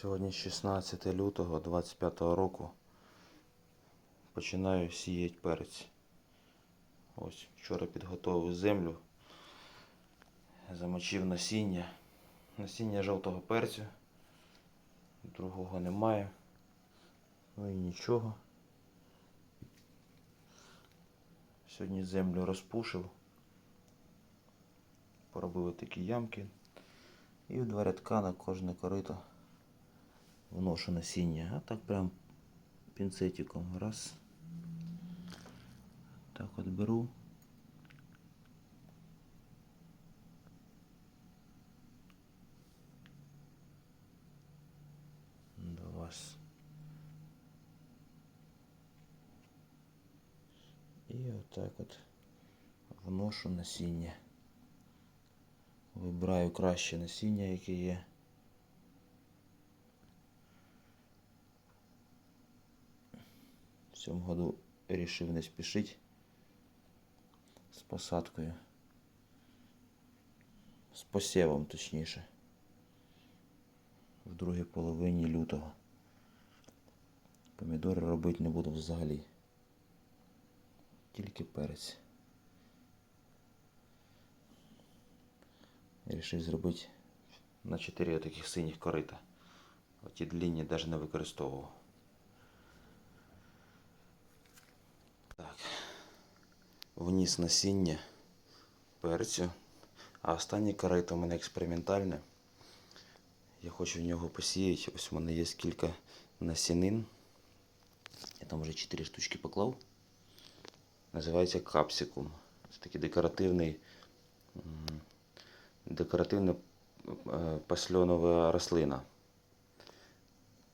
Сьогодні 16 лютого 25 року. Починаю сіяти перець. Ось вчора підготовив землю. Замочив насіння. Насіння жовтого перцю. Другого немає. Ну і нічого. Сьогодні землю розпушив. Поробив такі ямки. І два рядка на кожне корито вношу насіння. А так прям пінцетиком. Раз. Так от беру. Два. с- І отак от вношу насіння. Вибираю краще насіння, яке є. В цьому году вирішив не спішити з посадкою. З посівом, точніше. В другій половині лютого. Помідори робити не буду взагалі. Тільки перець. Я Рішив зробити на 4 таких синіх корита. Оті длінні навіть не використовував. Так. Вніс насіння перцю. А останнє корито у мене експериментальне. Я хочу в нього посіяти. Ось у мене є кілька насінин. Я там вже 4 штучки поклав. Називається капсикум. Це такий декоративний, декоративна е, пасльонова рослина.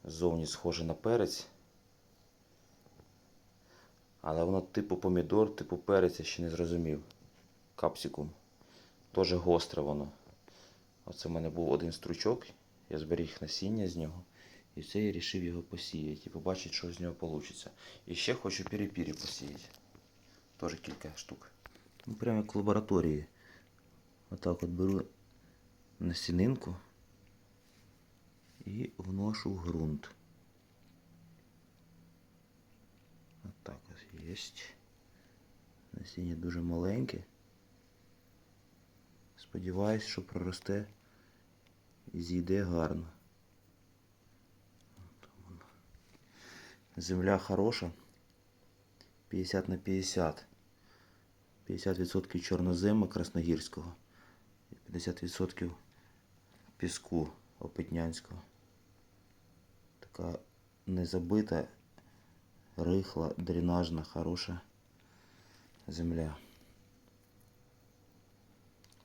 Ззовні схоже на перець. Але воно типу помідор, типу перець, я ще не зрозумів. Капсикум. Теж гостре воно. Оце в мене був один стручок. Я зберіг насіння з нього. І все я вирішив його посіяти і побачити, що з нього вийде. І ще хочу пірі-пірі посіяти. Теж кілька штук. Ну, прямо як в лабораторії. Отак от беру насінинку і вношу в ґрунт. Ось. Насіння дуже маленьке. Сподіваюсь, що проросте і зійде гарно. Земля хороша. 50 на 50. 50% чорнозема красногірського і 50% піску опитнянського. Така незабита, рихла, дренажна, хороша земля.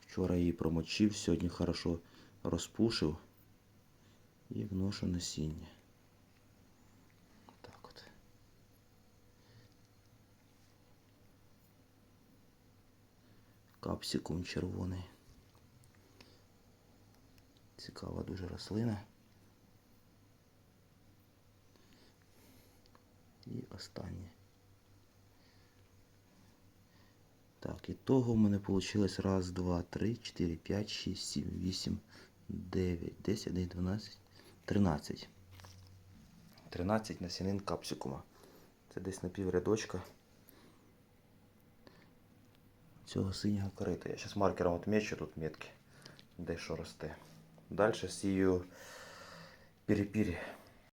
Вчора її промочив, сьогодні хорошо розпушив і вношу насіння. Так от. Капсикум червоний. Цікава дуже рослина. І останнє. Так, і того в мене вийшло раз, два, три, чотири, п'ять, шість, сім, вісім, дев'ять, десять, один, дванадцять, тринадцять. Тринадцять насінин капсикума. Це десь на пів цього синього корита. Я зараз маркером отмечу тут метки, де що росте. Далі сію пірі-пірі.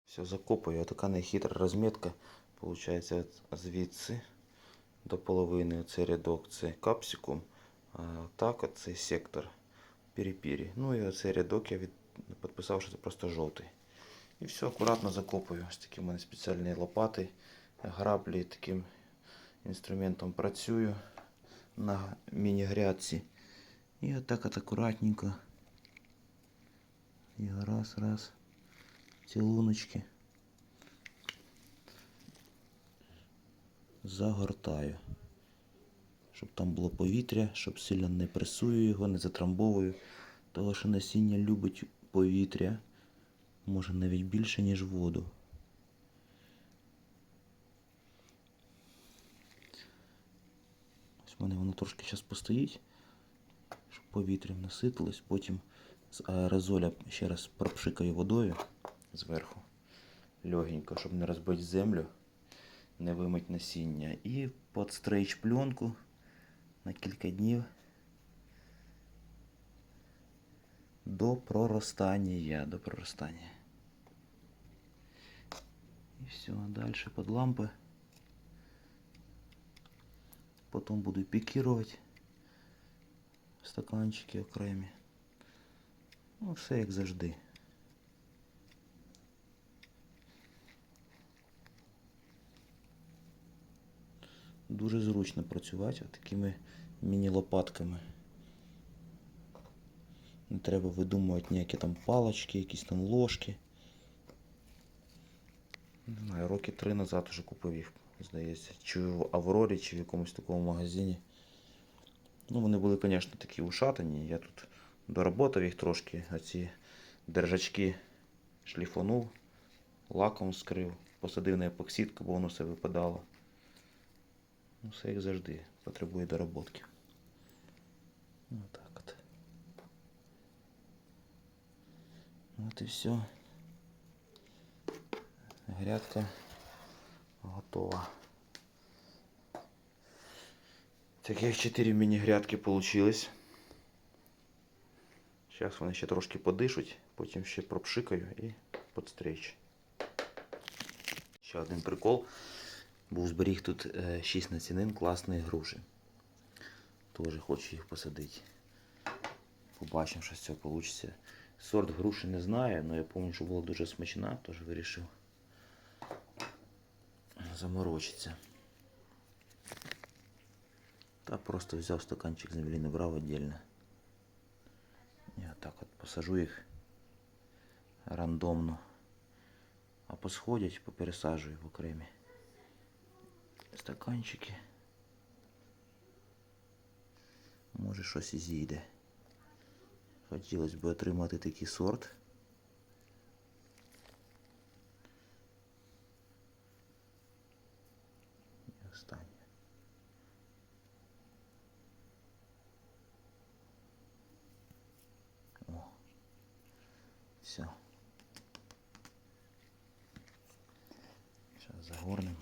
Все закопую. Така нехитра розмітка. Получається звідси до половини оцей рядок це капсикум. А так от сектор пірі-пірі. Ну і оцей рядок я від... підписав, що це просто жовтий. І все, акуратно закопую. Ось такі в мене спеціальні лопати, граблі таким інструментом працюю на міні-грядці. І отак от акуратненько. І раз, раз. Ці Загортаю. Щоб там було повітря, щоб сильно не пресую його, не затрамбовую. Того що насіння любить повітря. Може навіть більше, ніж воду. Ось в мене воно трошки зараз постоїть, щоб повітрям наситилось. Потім з аерозоля ще раз пропшикаю водою зверху. Легенько, щоб не розбити землю, не вимить насіння. І подстричь пленку на кілька днів до проростання. До проростання. І все, далі під лампи. Потім буду пікірувати стаканчики окремі. Ну, все як завжди. Дуже зручно працювати такими міні-лопатками. Не треба видумувати ніякі там палочки, якісь там ложки. Не знаю, роки три назад уже купив їх, здається. Чи в Аврорі, чи в якомусь такому магазині. Ну, вони були, звісно, такі ушатані. Я тут доработав їх трошки, а ці держачки шліфанув, лаком скрив, посадив на епоксидку, бо воно все випадало. Ну, все як завжди, потребує доработки. Ну, так от. От і все. Грядка готова. Таких 4 міні-грядки получилось. Зараз вони ще трошки подишуть, потім ще пропшикаю і подстричь. Ще один прикол. Був зберіг тут 6 націнин класної груші. Тоже хочу їх посадити. Побачимо, що з цього вийде. Сорт груші не знаю, але я пам'ятаю, що була дуже смачна, тож вирішив заморочитися. Та просто взяв стаканчик землі, набрав віддільно. І отак от посажу їх рандомно. А посходять, попересаджую в окремі стаканчики. Може щось і зійде. Хотілося б отримати такий сорт. І останнє. О. Все. Сейчас загорнем.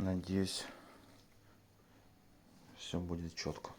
Надеюсь, все будет четко.